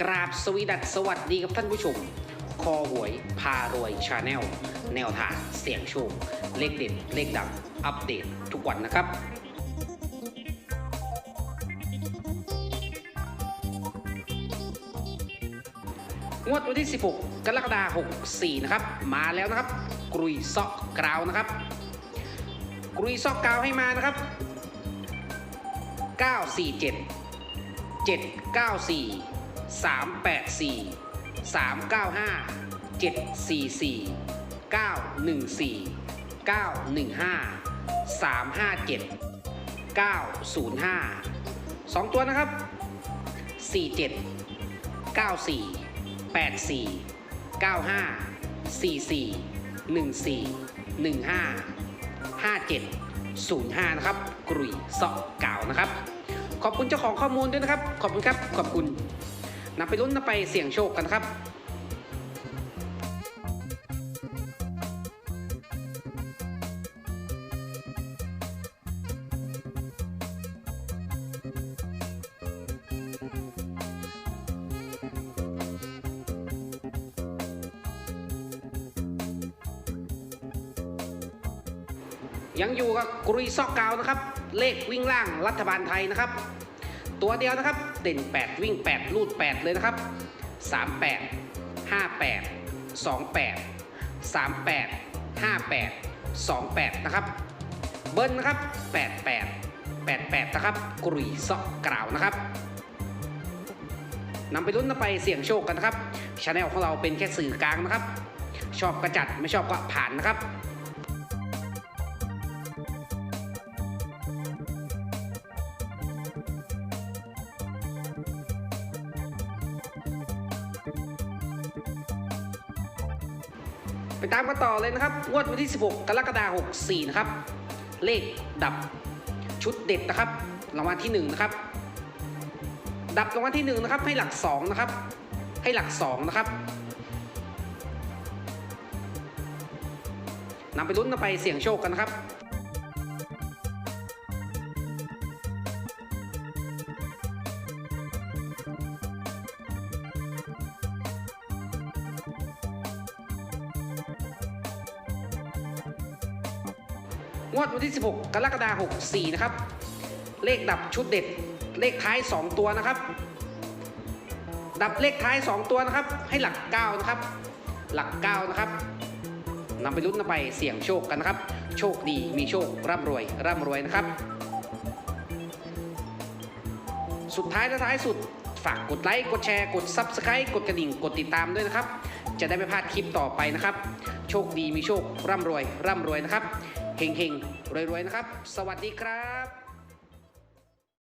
กราบสวีดัสสวัสดีกับท่านผู้ชม คอหวยพารวยชาแนลแนวทางเสี่ยงโชค เลขเด็ดเลขดังอัปเดตทุกวันนะครับ งวดวันที่ 16 กรกฎาคม64 นะครับ มาแล้วนะครับ กรุยซอกกราวนะครับ กรุยซอกกราวให้มานะครับ 947 794 384 395 744 914 915 357 905 2 ตัวนะครับ 47 94 84 95 44 14 15 57 05 นะครับกรุยเสาะเก่านะครับ ขอบคุณเจ้าของข้อมูลด้วยนะครับ ขอบคุณครับ ขอบคุณ นำไปลุ้นนำไปเสี่ยงโชคกันครับยังอยู่กับกรุยซอกกาวนะครับ เลขวิ่งล่างรัฐบาลไทยนะครับ ตัวเดียวนะครับ เด่น 8 วิ่ง 8 ลูด 8 เลยนะครับ 38 58 28 38 58 28 นะครับ เบิ้ลนะครับ 88 88 นะครับกรุยซอกกราวนะครับนำไปลุ้นไปเสี่ยงโชคกันนะครับชาแนลของเราเป็นแค่สื่อกลางนะครับ ชอบกระจัดไม่ชอบก็ผ่านนะครับ ไปตามกันต่อเลยนะครับงวดวันที่ 16 กรกฎาคม64 นะครับ เลขดับชุดเด็ดนะครับรางวัลที่ 1 นะครับ ดับรางวัลที่ 1 นะครับ ให้หลัก 2 นะครับ ให้หลัก 2 นะครับนำไปลุ้นนำไปเสี่ยงโชคกันนะครับ งวดวันที่ 16 กรกฎาคม64 นะครับ เลขดับชุดเด็ด เลขท้าย 2 ตัวนะครับ ดับเลขท้าย 2 ตัวนะครับ ให้หลัก 9 นะครับ หลัก 9 นะครับนำไปลุ้นนำไปเสี่ยงโชคกันนะครับ โชคดีมีโชคร่ำรวย ร่ำรวยนะครับ สุดท้ายและท้ายสุดฝากกดไลค์ กดแชร์ กด Subscribe กดกระดิ่ง กดติดตามด้วยนะครับ จะได้ไม่พลาดคลิปต่อไปนะครับ โชคดีมีโชคร่ำรวย ร่ำรวยนะครับเฮงเฮงรวยรวยนะครับ สวัสดีครับ